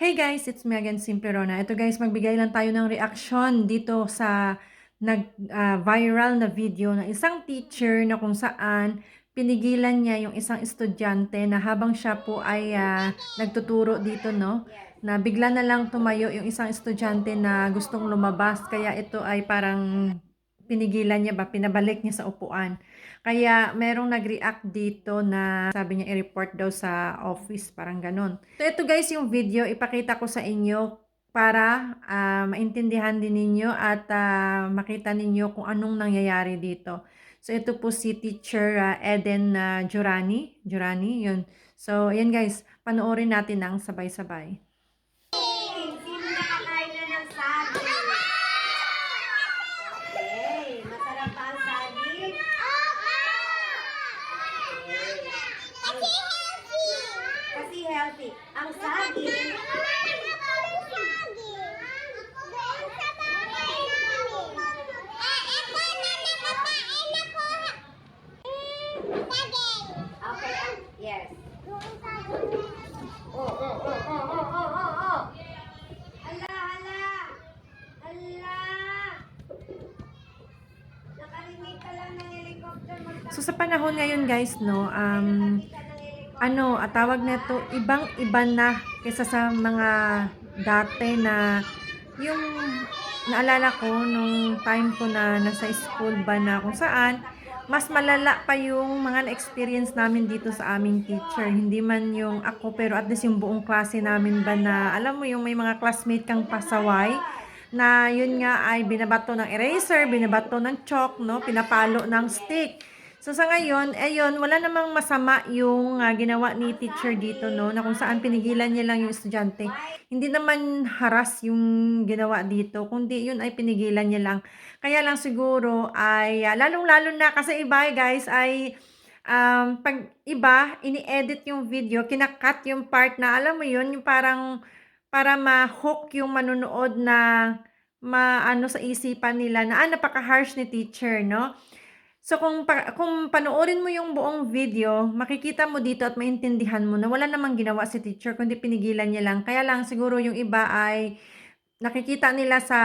Hey guys, it's me again, Simple Rona. Ito guys, magbigay lang tayo ng reaction dito sa nag-viral na video ng isang teacher na kung saan pinigilan niya yung isang estudyante na habang siya po ay ah, nagtuturo dito, no? Na bigla na lang tumayo yung isang estudyante na gustong lumabas. Kaya ito ay parang pinigilan niya ba, pinabalik niya sa upuan. Kaya merong nag-react dito na sabi niya i-report daw sa office, parang ganun. So ito guys yung video, ipakita ko sa inyo para ah, maintindihan din ninyo at ah, makita ninyo kung anong nangyayari dito. So ito po si teacher ah, Eden ah, Jurani, Jurani, yun. So ayan guys, panoorin natin ang sabay-sabay. Sino nakakain na ng saging? Okay, masarap ba ang saging? Kasi healthy. Kasi healthy. Ang saging, yes. Oh, oh, oh, oh, oh, oh, oh, oh. Hala, hala. Hala. Nakalimit ka lang ng helicopter. So sa panahon ngayon guys, no, um, ano, at tawag nito, ibang-iba na kaysa sa mga dati na yung naalala ko nung time ko na nasa school ba na kung saan mas malala pa yung mga na-experience namin dito sa aming teacher. Hindi man yung ako, pero at least yung buong klase namin ba na, alam mo yung may mga classmate kang pasaway, na yun nga ay binabato ng eraser, binabato ng chalk, no? pinapalo ng stick. So sa ngayon, ayun, wala namang masama yung ah, ginawa ni teacher dito, no, na kung saan pinigilan niya lang yung estudyante. Hindi naman haras yung ginawa dito, kundi yun ay pinigilan niya lang. Kaya lang siguro ay, ah, lalong-lalo na kasi iba guys ay, um, pag iba, ini-edit yung video, kinakat yung part na, alam mo yun, yung parang, para ma-hook yung manonood na, maano sa isipan nila na, ah, napaka-harsh ni teacher, no? So kung pa kung panoorin mo yung buong video, makikita mo dito at maintindihan mo na wala namang ginawa si teacher kundi pinigilan niya lang. Kaya lang siguro yung iba ay nakikita nila sa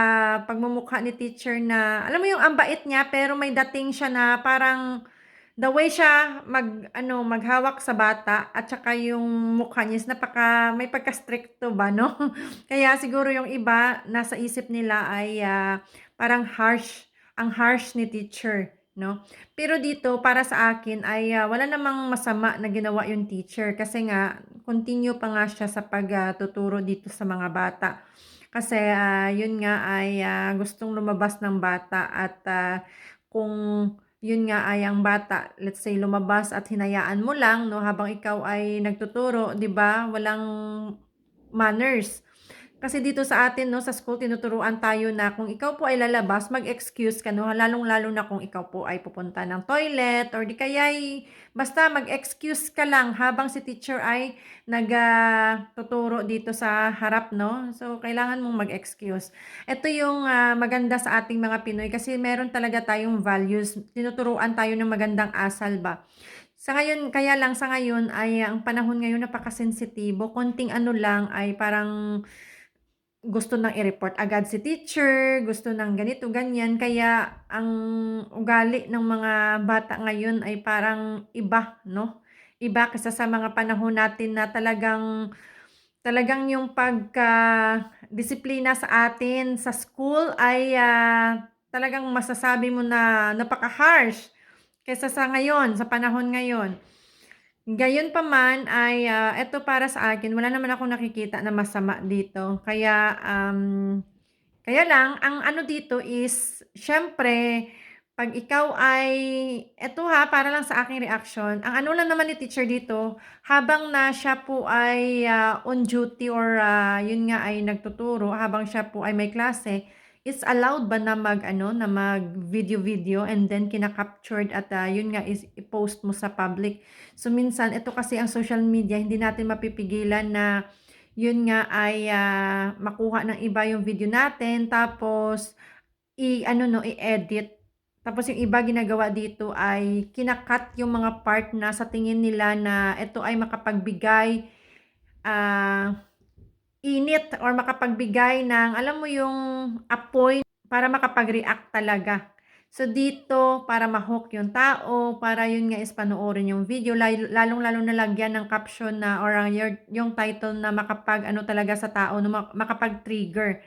pagmumukha ni teacher na alam mo yung ang bait niya pero may dating siya na parang the way siya mag ano maghawak sa bata at saka yung mukha niya is napaka may pagka-stricto ba no? Kaya siguro yung iba nasa isip nila ay ah, parang harsh, ang harsh ni teacher no? Pero dito para sa akin ay ah, wala namang masama na ginawa yung teacher kasi nga continue pa nga siya sa pagtuturo dito sa mga bata. Kasi ah, yun nga ay ah, gustong lumabas ng bata at ah, kung yun nga ay ang bata, let's say lumabas at hinayaan mo lang no habang ikaw ay nagtuturo, 'di ba? Walang manners. Kasi dito sa atin, no, sa school, tinuturuan tayo na kung ikaw po ay lalabas, mag-excuse ka, no, lalong-lalo na kung ikaw po ay pupunta ng toilet, or di kaya ay, basta mag-excuse ka lang habang si teacher ay nagtuturo dito sa harap, no? So, kailangan mong mag-excuse. Ito yung ah, maganda sa ating mga Pinoy kasi meron talaga tayong values. Tinuturuan tayo ng magandang asal ba? Sa ngayon, kaya lang sa ngayon ay ang panahon ngayon napakasensitibo. Konting ano lang ay parang gusto nang i-report agad si teacher, gusto ng ganito, ganyan. Kaya ang ugali ng mga bata ngayon ay parang iba, no? Iba kaysa sa mga panahon natin na talagang talagang yung pagka-disiplina sa atin sa school ay ah, talagang masasabi mo na napaka-harsh kaysa sa ngayon, sa panahon ngayon. Gayon pa man ay, ah, eto para sa akin wala naman akong nakikita na masama dito. Kaya, um, kaya lang ang ano dito is siyempre 'pag ikaw ay eto ha, para lang sa aking reaction, ang ano lang naman ni teacher dito, habang na siya po ay, ah, on duty or, ah, yun nga ay nagtuturo, habang siya po ay may klase, is allowed ba na mag-ano, na mag-video-video and then kina-captured at, ah, yun nga is i-post mo sa public. So minsan ito kasi ang social media hindi natin mapipigilan na yun nga ay, ah, makuha ng iba yung video natin tapos i-ano 'no, i-edit. Tapos yung iba ginagawa dito ay kina-cut yung mga part na sa tingin nila na ito ay makapagbigay, ah, init or makapagbigay ng, alam mo yung apoy para makapag-react talaga. So, dito, para ma-hook yung tao, para yun nga is panoorin yung video, lal- lalong-lalo na lagyan ng caption na, or yung title na makapag, ano talaga sa tao, no, mak- makapag-trigger.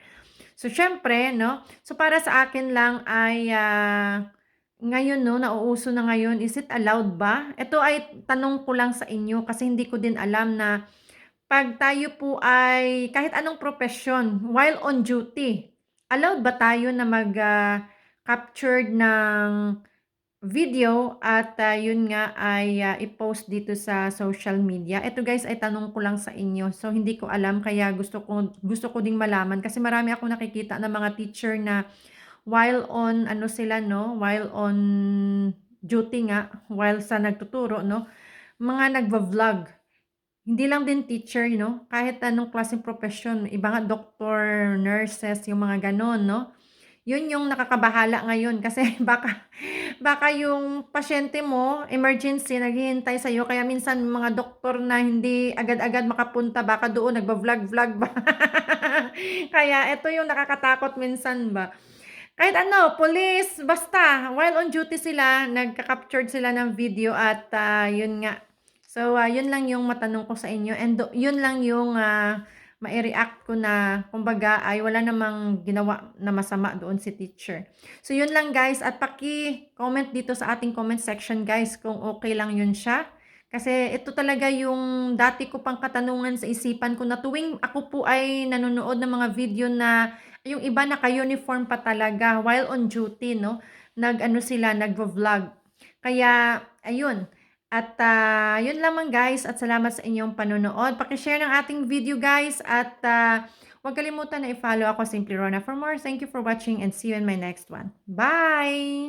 So, syempre, no? So, para sa akin lang ay, ah, ngayon, no, nauuso na ngayon, is it allowed ba? Ito ay tanong ko lang sa inyo kasi hindi ko din alam na pag tayo po ay kahit anong profesyon, while on duty, allowed ba tayo na mag ah, captured ng video at ah, yun nga ay ah, i-post dito sa social media. Ito guys ay tanong ko lang sa inyo. So hindi ko alam kaya gusto ko gusto ko ding malaman kasi marami ako nakikita ng mga teacher na while on ano sila no, while on duty nga, while sa nagtuturo no, mga nagva-vlog. Hindi lang din teacher, no? Kahit anong klaseng profesyon, iba nga doktor, nurses, yung mga ganon, no? Yun yung nakakabahala ngayon kasi baka baka yung pasyente mo, emergency, naghihintay sa iyo kaya minsan mga doktor na hindi agad-agad makapunta, baka doon nagba-vlog-vlog ba. kaya ito yung nakakatakot minsan ba. Kahit ano, police, basta, while on duty sila, nagka-captured sila ng video at ah, yun nga. So, ah, yun lang yung matanong ko sa inyo and yun lang yung ah, mai-react ko na kumbaga ay wala namang ginawa na masama doon si teacher. So, yun lang guys at paki-comment dito sa ating comment section guys kung okay lang yun siya. Kasi ito talaga yung dati ko pang katanungan sa isipan ko na tuwing ako po ay nanonood ng mga video na yung iba naka-uniform pa talaga while on duty, no? Nag-ano sila, nagvo-vlog. Kaya, ayun. At ah, yun lamang guys at salamat sa inyong panonood. Pakishare ng ating video guys at ah, huwag kalimutan na i-follow ako Simply Rona for more. Thank you for watching and see you in my next one. Bye!